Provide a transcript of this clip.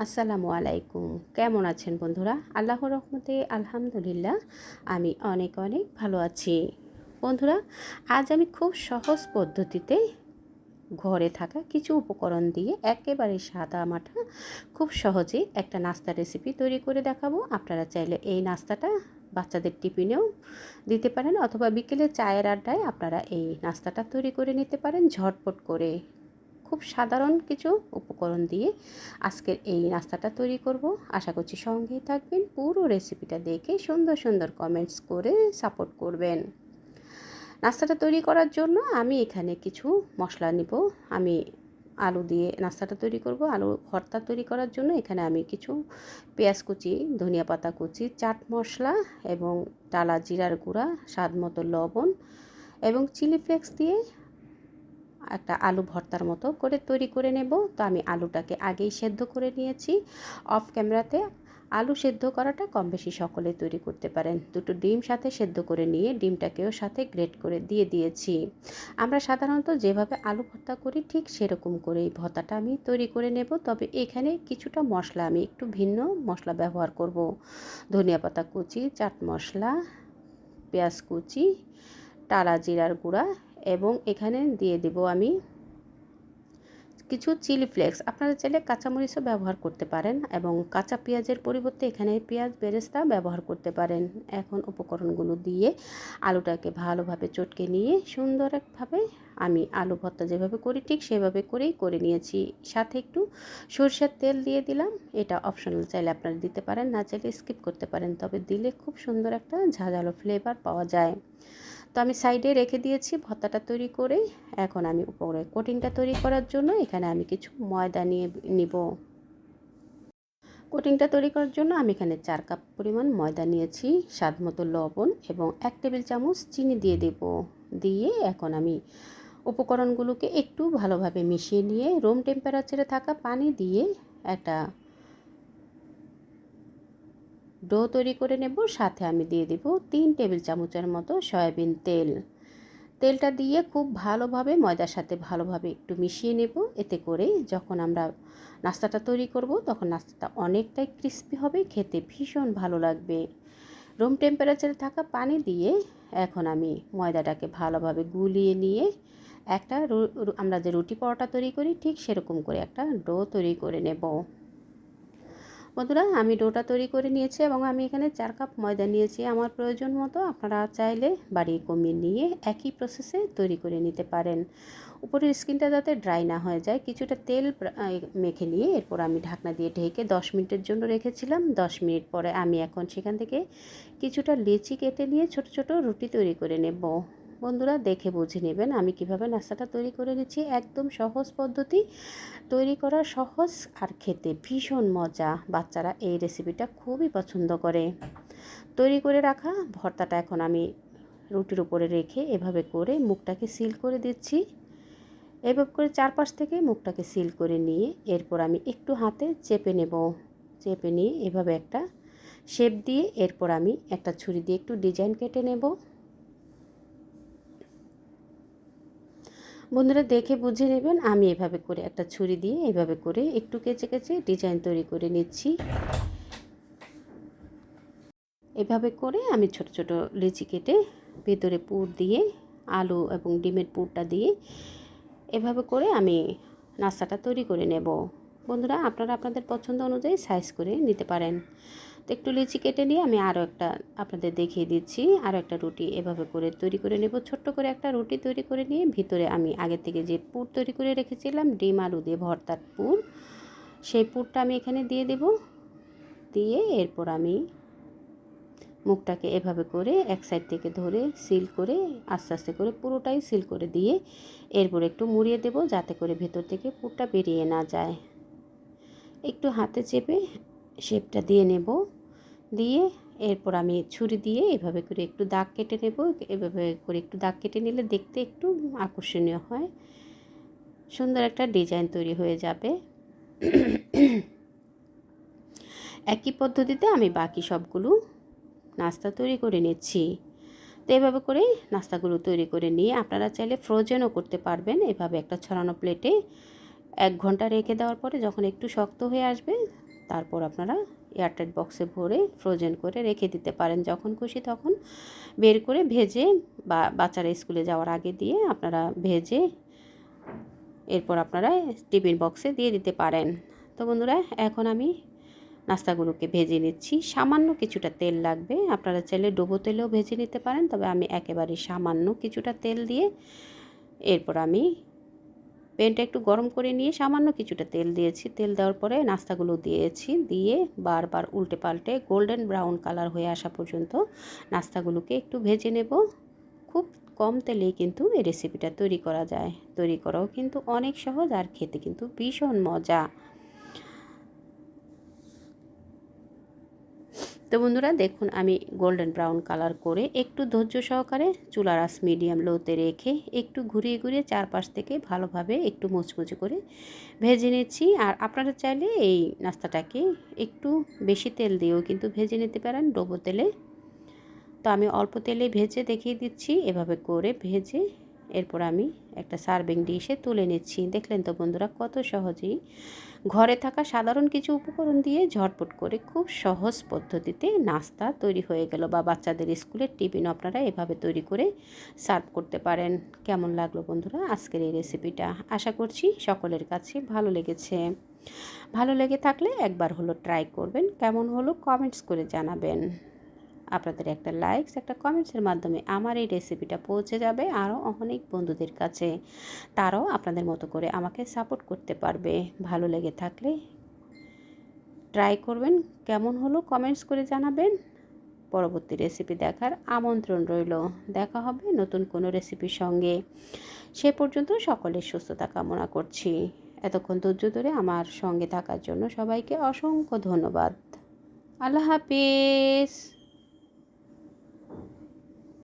আসসালামু আলাইকুম। কেমন আছেন বন্ধুরা? আল্লাহর রহমতে আলহামদুলিল্লাহ, আমি অনেক অনেক ভালো আছি। বন্ধুরা, আজ আমি খুব সহজ পদ্ধতিতে ঘরে থাকা কিছু উপকরণ দিয়ে একেবারে সাদা মাঠা, খুব সহজেই একটা নাস্তা রেসিপি তৈরি করে দেখাবো। আপনারা চাইলে এই নাস্তাটা বাচ্চাদের টিফিনেও দিতে পারেন, অথবা বিকেলে চায়ের আড্ডায় আপনারা এই নাস্তাটা তৈরি করে নিতে পারেন ঝটপট করে। খুব সাধারণ কিছু উপকরণ দিয়ে আজকের এই নাস্তাটা তৈরি করব। আশা করছি সঙ্গেই থাকবেন। পুরো রেসিপিটা দেখে সুন্দর সুন্দর কমেন্টস করে সাপোর্ট করবেন। নাস্তাটা তৈরি করার জন্য আমি এখানে কিছু মশলা নিব। আমি আলু দিয়ে নাস্তাটা তৈরি করব। আলু ভর্তা তৈরি করার জন্য এখানে আমি কিছু পেঁয়াজ কুচি, ধনিয়া পাতা কুচি, চাট মশলা এবং টালা জিরার গুঁড়া, স্বাদ মতো লবণ এবং চিলি ফ্লেক্স দিয়ে একটা আলু ভর্তার মতো করে তৈরি করে নেব। তো আমি আলুটাকে আগেই সেদ্ধ করে নিয়েছি। অফ ক্যামেরাতে আলু সেদ্ধ করাটা কম বেশি সকলে তৈরি করতে পারেন। দুটো ডিম সাথে সেদ্ধ করে নিয়ে ডিমটাকেও সাথে গ্রেট করে দিয়ে দিয়েছি। আমরা সাধারণত যেভাবে আলু ভর্তা করি ঠিক সেরকম করেই ভর্তাটা আমি তৈরি করে নেব। তবে এখানে কিছুটা মশলা, আমি একটু ভিন্ন মশলা ব্যবহার করব। ধনিয়া পাতা কুচি, চাট মশলা, পেঁয়াজ কুচি, টালা জিরার গুঁড়া এবং এখানে দিয়ে দেব আমি কিছু চিলি ফ্লেক্স। আপনারা চাইলে কাঁচামরিচও ব্যবহার করতে পারেন এবং কাঁচা পেঁয়াজের পরিবর্তে এখানে পেঁয়াজ বেরেস্তা ব্যবহার করতে পারেন। এখন উপকরণগুলো দিয়ে আলুটাকে ভালোভাবে চটকে নিয়ে সুন্দর একভাবে আমি আলু ভর্তা যেভাবে করি ঠিক সেভাবে করেই করে নিয়েছি। সাথে একটু সরষের তেল দিয়ে দিলাম। এটা অপশনাল চাইলে আপনারা দিতে পারেন, না চাইলে স্কিপ করতে পারেন। তবে দিলে খুব সুন্দর একটা ঝাঁঝালো ফ্লেভার পাওয়া যায়। তো আমি সাইডে রেখে দিয়েছি, ভর্তাটা তৈরি করে এখন আমি উপরে কোটিংটা তৈরি করার জন্য এখানে আমি কিছু ময়দা নিয়ে নিব। কোটিংটা তৈরি করার জন্য আমি এখানে চার কাপ পরিমাণ ময়দা নিয়েছি, স্বাদ মতো লবণ এবং এক টেবিল চামচ চিনি দিয়ে দেব। দিয়ে এখন আমি উপকরণগুলোকে একটু ভালোভাবে মিশিয়ে নিয়ে রুম টেম্পারেচারে থাকা পানি দিয়ে একটা ডো তৈরি করে নেব। সাথে আমি দিয়ে দেব তিন টেবিল চামচের মতো সয়াবিন তেল। তেলটা দিয়ে খুব ভালোভাবে, ময়দার সাথে ভালোভাবে একটু মিশিয়ে নেব। এতে করে যখন আমরা নাস্তাটা তৈরি করব, তখন নাস্তাটা অনেকটাই ক্রিস্পি হবে, খেতে ভীষণ ভালো লাগবে। রুম টেম্পারেচারে থাকা পানি দিয়ে এখন আমি ময়দাটাকে ভালোভাবে গুলিয়ে নিয়ে একটা আমরা যে রুটি পরোটা তৈরি করি, ঠিক সেরকম করে একটা ডো তৈরি করে নেব। বন্ধুরা, আমি ডোটা তৈরি করে নিয়েছি এবং আমি এখানে চার কাপ ময়দা নিয়েছি। আমার প্রয়োজন মতো আপনারা চাইলে বাড়িয়ে কমিয়ে নিয়ে একই প্রসেসে তৈরি করে নিতে পারেন। উপরের স্কিনটা যাতে ড্রাই না হয়ে যায়, কিছুটা তেল মেখে নিয়ে এরপর আমি ঢাকনা দিয়ে ঢেকে দশ মিনিটের জন্য রেখেছিলাম। দশ মিনিট পরে আমি এখন সেখান থেকে কিছুটা লিচি কেটে নিয়ে ছোট ছোট রুটি তৈরি করে নেব। বন্ধুরা দেখে বুঝে নেবেন আমি কীভাবে নাস্তাটা তৈরি করে নিচ্ছি। একদম সহজ পদ্ধতি। তৈরি করা সহজ আর খেতে ভীষণ মজা। বাচ্চারা এই রেসিপিটা খুবই পছন্দ করে। তৈরি করে রাখা ভর্তাটা এখন আমি রুটির উপরে রেখে এভাবে করে মুখটাকে সিল করে দিচ্ছি। এভাবে করে চারপাশ থেকে মুখটাকে সিল করে নিয়ে এরপর আমি একটু হাতে চেপে নেব। চেপে নিয়ে এভাবে একটা শেপ দিয়ে এরপর আমি একটা ছুরি দিয়ে একটু ডিজাইন কেটে নেব। বন্ধুরা দেখে বুঝে নেবেন, আমি এভাবে করে একটা ছুরি দিয়ে এভাবে করে একটু কেচে কেচে ডিজাইন তৈরি করে নিচ্ছি। এভাবে করে আমি ছোট ছোট লিচি কেটে ভেতরে পুর দিয়ে, আলু এবং ডিমের পুরটা দিয়ে এভাবে করে আমি নাস্তাটা তৈরি করে নেব। বন্ধুরা, আপনারা আপনাদের পছন্দ অনুযায়ী সাইজ করে নিতে পারেন। তো একটু লিচি কেটে নিয়ে আমি আরও একটা আপনাদের দেখিয়ে দিচ্ছি। আরও একটা রুটি এভাবে করে তৈরি করে নেব। ছোট্ট করে একটা রুটি তৈরি করে নিয়ে ভিতরে আমি আগে থেকে যে পুর তৈরি করে রেখেছিলাম, ডিম আলু দিয়ে ভর্তার পুর, সেই পুরটা আমি এখানে দিয়ে দেব। দিয়ে এরপর আমি মুখটাকে এভাবে করে এক সাইড থেকে ধরে সিল করে আস্তে আস্তে করে পুরোটাই সিল করে দিয়ে এরপর একটু মুড়িয়ে দেব যাতে করে ভেতর থেকে পুরটা বেরিয়ে না যায়। একটু হাতে চেপে শেপটা দিয়ে নেব। দিয়ে এরপর আমি ছুরি দিয়ে এভাবে করে একটু দাগ কেটে নেব। এভাবে করে একটু দাগ কেটে নিলে দেখতে একটু আকর্ষণীয় হয়। সুন্দর একটা ডিজাইন তৈরি হয়ে যাবে। একই পদ্ধতিতে আমি বাকি সবগুলো নাস্তা তৈরি করে নিচ্ছি। তো এভাবে করে নাস্তাগুলো তৈরি করে নিয়ে আপনারা চাইলে ফ্রোজেনও করতে পারবেন। এভাবে একটা ছড়ানো প্লেটে এক ঘণ্টা রেখে দেওয়ার পরে যখন একটু শক্ত হয়ে আসবে তারপর আপনারা এয়ারটাইট বক্সে ভরে ফ্রোজেন করে রেখে দিতে পারেন যখন খুশি তখন। বের করে ভেজে বা বাচ্চারা স্কুলে যাওয়ার আগে দিয়ে আপনারা ভেজে এরপর আপনারা টিফিন বক্সে দিয়ে দিতে পারেন। তো বন্ধুরা, এখন আমি নাস্তাগুলোকে ভেজে নিচ্ছি। সামান্য কিছুটা তেল লাগবে। আপনারা চাইলে ডোবো তেলেও ভেজে নিতে পারেন, তবে আমি একেবারে সামান্য কিছুটা তেল দিয়ে এরপর আমি প্যানটা একটু গরম করে নিয়ে সামান্য কিছুটা তেল দিয়েছি। তেল দেওয়ার পরে নাস্তাগুলো দিয়েছি। দিয়ে বারবার উল্টে পাল্টে গোল্ডেন ব্রাউন কালার হয়ে আসা পর্যন্ত নাস্তাগুলোকে একটু ভেজে নেব। খুব কম তেলেই কিন্তু এই রেসিপিটা তৈরি করা যায়। তৈরি করাও কিন্তু অনেক সহজ আর খেতে কিন্তু ভীষণ মজা। তো বন্ধুরা দেখুন, আমি গোল্ডেন ব্রাউন কালার করে একটু ধৈর্য সহকারে চুলার আস মিডিয়াম লোতে রেখে একটু ঘুরিয়ে ঘুরিয়ে চারপাশ থেকে ভালোভাবে একটু মুচমুচে করে ভেজে নিচ্ছি। আর আপনারা চাইলে এই নাস্তাটাকে একটু বেশি তেল দিয়েও কিন্তু ভেজে নিতে পারেন ডোবো তেলে। তো আমি অল্প তেলে ভেজে দেখিয়ে দিচ্ছি। এভাবে করে ভেজে এরপর আমি একটা সার্ভিং ডিশে তুলে নিচ্ছি। দেখলেন তো বন্ধুরা কত সহজেই। ঘরে থাকা সাধারণ কিছু উপকরণ দিয়ে ঝটপট করে খুব সহজ পদ্ধতিতে নাস্তা তৈরি হয়ে গেল বা বাচ্চাদের স্কুলের টিফিন আপনারা এভাবে তৈরি করে সার্ভ করতে পারেন। কেমন লাগল বন্ধুরা আজকের এই রেসিপিটা? আশা করছি সকলের কাছে ভালো লেগেছে। ভালো লেগে থাকলে একবার হলো ট্রাই করবেন, কেমন হলো কমেন্টস করে জানাবেন। আপনাদের একটা লাইকস একটা কমেন্টসের মাধ্যমে আমার এই রেসিপিটা পৌঁছে যাবে আরও অনেক বন্ধুদের কাছে। তারাও আপনাদের মতো করে আমাকে সাপোর্ট করতে পারবে। ভালো লেগে থাকলে ট্রাই করবেন। কেমন হলো কমেন্টস করে জানাবেন। পরবর্তী রেসিপি দেখার আমন্ত্রণ রইল। দেখা হবে নতুন কোনো রেসিপির সঙ্গে। সে পর্যন্ত সকলের সুস্থতা কামনা করছি। এতক্ষণ ধৈর্য ধরে আমার সঙ্গে থাকার জন্য সবাইকে অসংখ্য ধন্যবাদ। আল্লাহ হাফিজ।